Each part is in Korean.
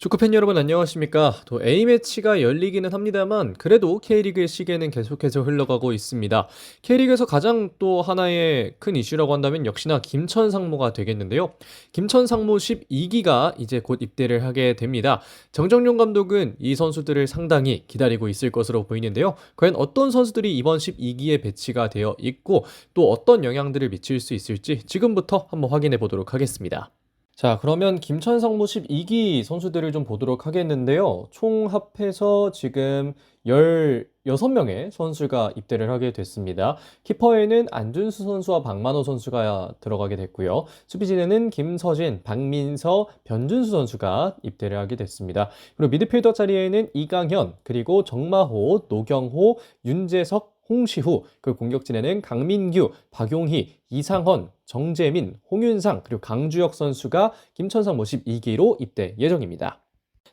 축구팬 여러분 안녕하십니까? 또 A매치가 열리기는 합니다만 그래도 K리그의 시계는 계속해서 흘러가고 있습니다. K리그에서 가장 또 하나의 큰 이슈라고 한다면 역시나 김천 상무가 되겠는데요. 김천 상무 12기가 이제 곧 입대를 하게 됩니다. 정정용 감독은 이 선수들을 상당히 기다리고 있을 것으로 보이는데요. 과연 어떤 선수들이 이번 12기에 배치가 되어 있고 또 어떤 영향들을 미칠 수 있을지 지금부터 한번 확인해 보도록 하겠습니다. 자, 그러면 김천 상무 12기 선수들을 좀 보도록 하겠는데요. 총 합해서 지금 16명의 선수가 입대를 하게 됐습니다. 키퍼에는 안준수 선수와 박만호 선수가 들어가게 됐고요. 수비진에는 김서진, 박민서, 변준수 선수가 입대를 하게 됐습니다. 그리고 미드필더 자리에는 이강현, 그리고 정마호, 노경호, 윤재석, 홍시후, 그 공격진에는 강민규, 박용희, 이상헌, 정재민, 홍윤상, 그리고 강주혁 선수가 김천상 모집 2기로 입대 예정입니다.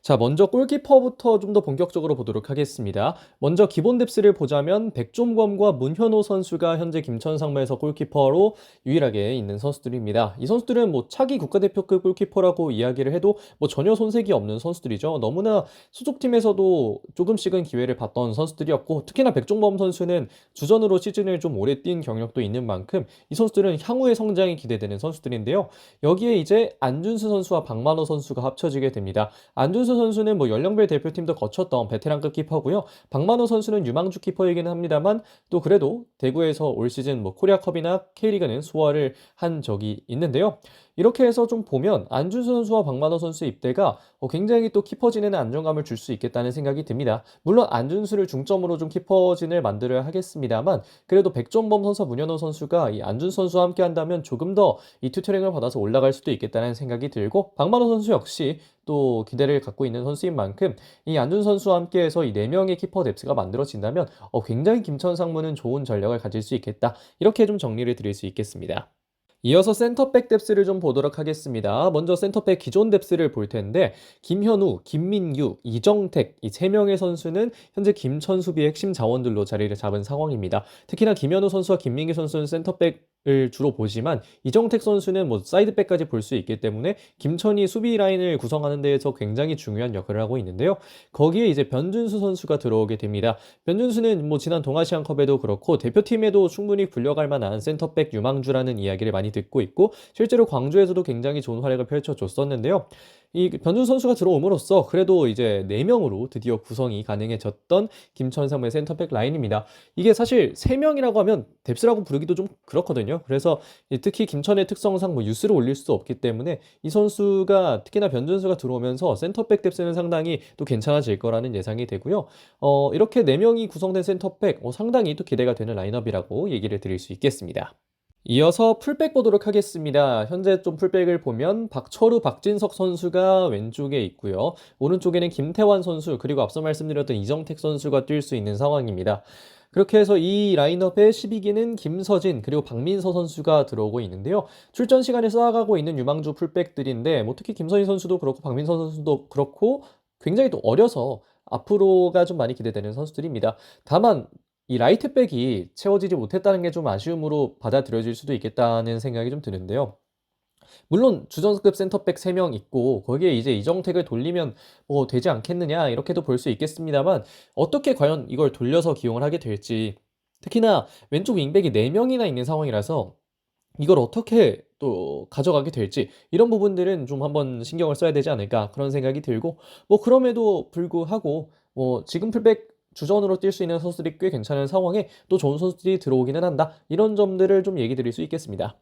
자, 먼저 골키퍼부터 좀 더 본격적으로 보도록 하겠습니다. 먼저 기본 뎁스를 보자면 백종범과 문현호 선수가 현재 김천상무에서 골키퍼로 유일하게 있는 선수들입니다. 이 선수들은 뭐 차기 국가대표급 골키퍼라고 이야기를 해도 뭐 전혀 손색이 없는 선수들이죠. 너무나 소속팀에서도 조금씩은 기회를 봤던 선수들이었고 특히나 백종범 선수는 주전으로 시즌을 좀 오래 뛴 경력도 있는 만큼 이 선수들은 향후의 성장이 기대되는 선수들인데요. 여기에 이제 안준수 선수와 박만호 선수가 합쳐지게 됩니다. 안준 수 선수는 뭐 연령별 대표팀도 거쳤던 베테랑급 키퍼고요. 박만호 선수는 유망주 키퍼이기는 합니다만 또 그래도 대구에서 올 시즌 뭐 코리아컵이나 K리그는 소화를 한 적이 있는데요. 이렇게 해서 좀 보면 안준수 선수와 박만호 선수의 입대가 어, 굉장히 또 키퍼진에는 안정감을 줄 수 있겠다는 생각이 듭니다. 물론 안준수를 중점으로 좀 키퍼진을 만들어야 하겠습니다만 그래도 백종범 선수와 문현호 선수가 이 안준수 선수와 함께 한다면 조금 더 이 튜터링을 받아서 올라갈 수도 있겠다는 생각이 들고 박만호 선수 역시 또 기대를 갖고 있는 선수인 만큼 이 안준 선수와 함께해서 이 네 명의 키퍼 뎁스가 만들어진다면 어, 굉장히 김천 상무는 좋은 전력을 가질 수 있겠다 이렇게 좀 정리를 드릴 수 있겠습니다. 이어서 센터백 뎁스를 좀 보도록 하겠습니다. 먼저 센터백 기존 뎁스를 볼 텐데 김현우, 김민규, 이정택 이 세 명의 선수는 현재 김천 수비의 핵심 자원들로 자리를 잡은 상황입니다. 특히나 김현우 선수와 김민규 선수는 센터백 을 주로 보지만 이정택 선수는 뭐 사이드백까지 볼 수 있기 때문에 김천이 수비 라인을 구성하는 데에서 굉장히 중요한 역할을 하고 있는데요. 거기에 이제 변준수 선수가 들어오게 됩니다. 변준수는 뭐 지난 동아시안컵에도 그렇고 대표팀에도 충분히 불려갈 만한 센터백 유망주라는 이야기를 많이 듣고 있고 실제로 광주에서도 굉장히 좋은 활약을 펼쳐줬었는데요. 이 변준 선수가 들어옴으로써 그래도 이제 4명으로 드디어 구성이 가능해졌던 김천삼의 센터백 라인입니다. 이게 사실 3명이라고 하면 뎁스라고 부르기도 좀 그렇거든요. 그래서 특히 김천의 특성상 뭐 유스를 올릴 수 없기 때문에 이 선수가 특히나 변준수가 들어오면서 센터백 뎁스는 상당히 또 괜찮아질 거라는 예상이 되고요. 어, 이렇게 4명이 구성된 센터백 어, 상당히 또 기대가 되는 라인업이라고 얘기를 드릴 수 있겠습니다. 이어서 풀백 보도록 하겠습니다. 현재 좀 풀백을 보면 박철우, 박진석 선수가 왼쪽에 있고요. 오른쪽에는 김태환 선수, 그리고 앞서 말씀드렸던 이정택 선수가 뛸 수 있는 상황입니다. 그렇게 해서 이 라인업의 12기는 김서진 그리고 박민서 선수가 들어오고 있는데요. 출전 시간을 쌓아가고 있는 유망주 풀백들인데 뭐 특히 김서진 선수도 그렇고 박민서 선수도 그렇고 굉장히 또 어려서 앞으로가 좀 많이 기대되는 선수들입니다. 다만 이 라이트백이 채워지지 못했다는 게 좀 아쉬움으로 받아들여질 수도 있겠다는 생각이 좀 드는데요. 물론 주전급 센터백 3명 있고 거기에 이제 이정택을 돌리면 뭐 되지 않겠느냐 이렇게도 볼 수 있겠습니다만 어떻게 과연 이걸 돌려서 기용을 하게 될지 특히나 왼쪽 윙백이 4명이나 있는 상황이라서 이걸 어떻게 또 가져가게 될지 이런 부분들은 좀 한번 신경을 써야 되지 않을까 그런 생각이 들고 뭐 그럼에도 불구하고 뭐 지금 풀백 주전으로 뛸 수 있는 선수들이 꽤 괜찮은 상황에 또 좋은 선수들이 들어오기는 한다. 이런 점들을 좀 얘기 드릴 수 있겠습니다.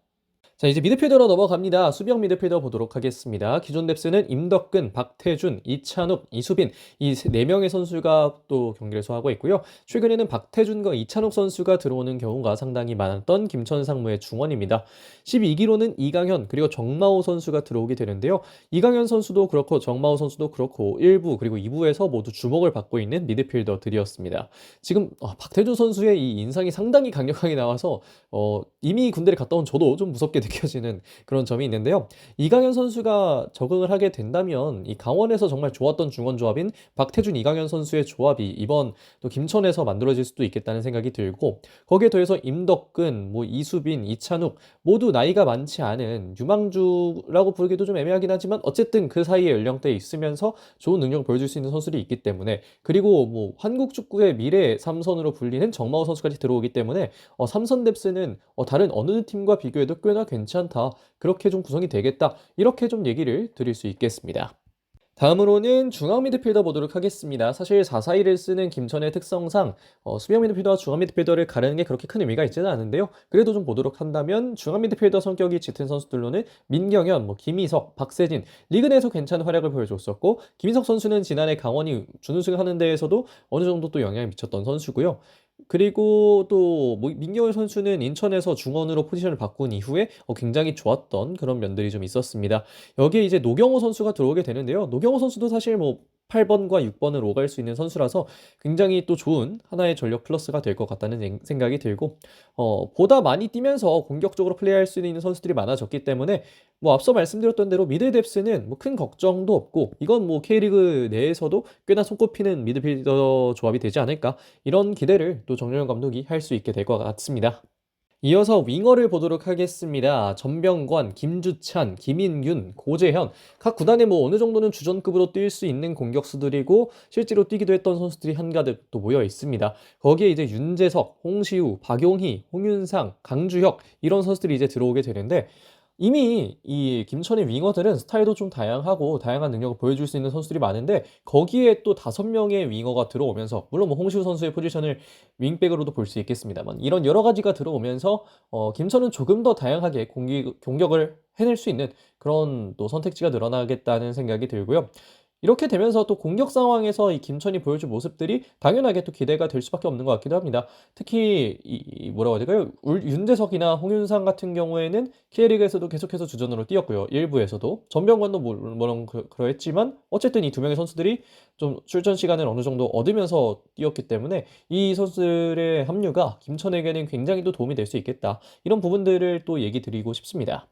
자, 이제 미드필더로 넘어갑니다. 수비형 미드필더 보도록 하겠습니다. 기존 뎁스는 임덕근, 박태준, 이찬욱, 이수빈 이 네 명의 선수가 또 경기를 소화하고 있고요. 최근에는 박태준과 이찬욱 선수가 들어오는 경우가 상당히 많았던 김천 상무의 중원입니다. 12기로는 이강현 그리고 정마호 선수가 들어오게 되는데요. 이강현 선수도 그렇고 정마호 선수도 그렇고 1부 그리고 2부에서 모두 주목을 받고 있는 미드필더들이었습니다. 지금 어, 박태준 선수의 이 인상이 상당히 강력하게 나와서 어, 이미 군대를 갔다 온 저도 좀 무섭게 느껴지는 그런 점이 있는데요. 이강현 선수가 적응을 하게 된다면 이 강원에서 정말 좋았던 중원 조합인 박태준, 이강현 선수의 조합이 이번 또 김천에서 만들어질 수도 있겠다는 생각이 들고 거기에 더해서 임덕근, 뭐 이수빈, 이찬욱 모두 나이가 많지 않은 유망주라고 부르기도 좀 애매하긴 하지만 어쨌든 그 사이에 연령대에 있으면서 좋은 능력을 보여줄 수 있는 선수들이 있기 때문에 그리고 뭐 한국 축구의 미래 삼선으로 불리는 정마호 선수까지 들어오기 때문에 어, 삼선 뎁스는 어, 다른 어느 팀과 비교해도 꽤나 괜찮다. 그렇게 좀 구성이 되겠다. 이렇게 좀 얘기를 드릴 수 있겠습니다. 다음으로는 중앙 미드필더 보도록 하겠습니다. 사실 4-4-2를 쓰는 김천의 특성상 어, 수비형 미드필더와 중앙 미드필더를 가르는 게 그렇게 큰 의미가 있지는 않은데요. 그래도 좀 보도록 한다면 중앙 미드필더 성격이 짙은 선수들로는 민경현, 뭐 김희석, 박세진 리그 내에서 괜찮은 활약을 보여줬었고 김희석 선수는 지난해 강원이 준우승 하는 데에서도 어느 정도 또 영향을 미쳤던 선수고요. 그리고 또뭐 민경현 선수는 인천에서 중원으로 포지션을 바꾼 이후에 어, 굉장히 좋았던 그런 면들이 좀 있었습니다. 여기에 이제 노경호 선수가 들어오게 되는데요. 노경호 선수도 사실 뭐 8번과 6번을 오갈 수 있는 선수라서 굉장히 또 좋은 하나의 전력 플러스가 될 것 같다는 생- 생각이 들고 어, 보다 많이 뛰면서 공격적으로 플레이할 수 있는 선수들이 많아졌기 때문에 뭐 앞서 말씀드렸던 대로 미드 뎁스는 뭐 큰 걱정도 없고 이건 뭐 K리그 내에서도 꽤나 손꼽히는 미드필더 조합이 되지 않을까 이런 기대를 또 정영현 감독이 할 수 있게 될 것 같습니다. 이어서 윙어를 보도록 하겠습니다. 전병관, 김주찬, 김인균, 고재현 각 구단에 뭐 어느 정도는 주전급으로 뛸 수 있는 공격수들이고 실제로 뛰기도 했던 선수들이 한가득 또 모여 있습니다. 거기에 이제 윤재석, 홍시우, 박용희, 홍윤상, 강주혁 이런 선수들이 이제 들어오게 되는데 이미 이 김천의 윙어들은 스타일도 좀 다양하고 다양한 능력을 보여줄 수 있는 선수들이 많은데 거기에 또 다섯 명의 윙어가 들어오면서 물론 뭐 홍시우 선수의 포지션을 윙백으로도 볼 수 있겠습니다만 이런 여러 가지가 들어오면서 어, 김천은 조금 더 다양하게 공기, 공격을 해낼 수 있는 그런 또 선택지가 늘어나겠다는 생각이 들고요. 이렇게 되면서 또 공격 상황에서 이 김천이 보여준 모습들이 당연하게 또 기대가 될 수밖에 없는 것 같기도 합니다. 특히 이, 이 뭐라고 해야 될까요? 울- 윤재석이나 홍윤상 같은 경우에는 K리그에서도 계속해서 주전으로 뛰었고요. 일부에서도 전병관도 물- 물론 그, 그러했지만 어쨌든 이 두 명의 선수들이 좀 출전 시간을 어느 정도 얻으면서 뛰었기 때문에 이 선수들의 합류가 김천에게는 굉장히 또 도움이 될 수 있겠다. 이런 부분들을 또 얘기 드리고 싶습니다.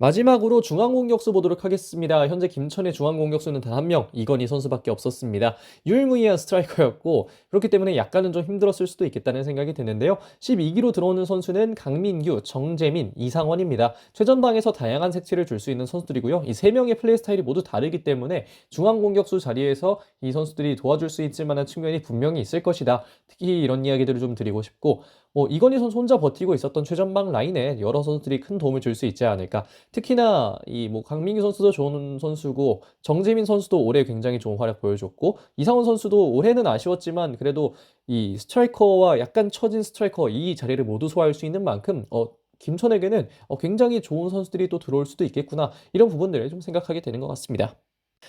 마지막으로 중앙 공격수 보도록 하겠습니다. 현재 김천의 중앙 공격수는 단 한 명, 이건희 선수밖에 없었습니다. 유일무이한 스트라이커였고 그렇기 때문에 약간은 좀 힘들었을 수도 있겠다는 생각이 드는데요. 12기로 들어오는 선수는 강민규, 정재민, 이상원입니다. 최전방에서 다양한 색채를 줄 수 있는 선수들이고요. 이 세 명의 플레이 스타일이 모두 다르기 때문에 중앙 공격수 자리에서 이 선수들이 도와줄 수 있을 만한 측면이 분명히 있을 것이다. 특히 이런 이야기들을 좀 드리고 싶고 뭐 이건희 선수 혼자 버티고 있었던 최전방 라인에 여러 선수들이 큰 도움을 줄 수 있지 않을까. 특히나 이 뭐 강민규 선수도 좋은 선수고 정재민 선수도 올해 굉장히 좋은 활약 보여줬고 이상원 선수도 올해는 아쉬웠지만 그래도 이 스트라이커와 약간 처진 스트라이커 이 자리를 모두 소화할 수 있는 만큼 어 김천에게는 어 굉장히 좋은 선수들이 또 들어올 수도 있겠구나 이런 부분들을 좀 생각하게 되는 것 같습니다.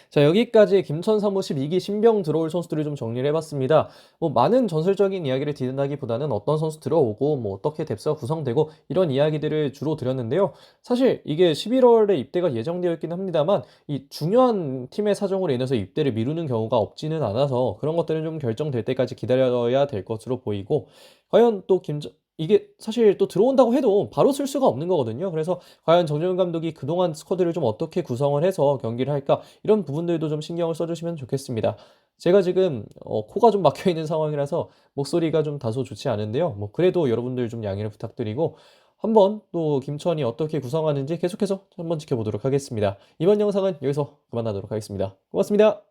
자, 여기까지 김천 사무 12기 신병 들어올 선수들을 좀 정리를 해봤습니다. 뭐 많은 전설적인 이야기를 드린다기보다는 어떤 선수 들어오고 뭐 어떻게 뎁스가 구성되고 이런 이야기들을 주로 드렸는데요. 사실 이게 11월에 입대가 예정되어 있긴 합니다만 이 중요한 팀의 사정으로 인해서 입대를 미루는 경우가 없지는 않아서 그런 것들은 좀 결정될 때까지 기다려야 될 것으로 보이고 과연 또 김천 이게 사실 또 들어온다고 해도 바로 쓸 수가 없는 거거든요. 그래서 과연 정재훈 감독이 그동안 스쿼드를 좀 어떻게 구성을 해서 경기를 할까 이런 부분들도 좀 신경을 써주시면 좋겠습니다. 제가 지금 어, 코가 좀 막혀 있는 상황이라서 목소리가 좀 다소 좋지 않은데요. 뭐 그래도 여러분들 좀 양해를 부탁드리고 한번 또 김천이 어떻게 구성하는지 계속해서 한번 지켜보도록 하겠습니다. 이번 영상은 여기서 그만하도록 하겠습니다. 고맙습니다.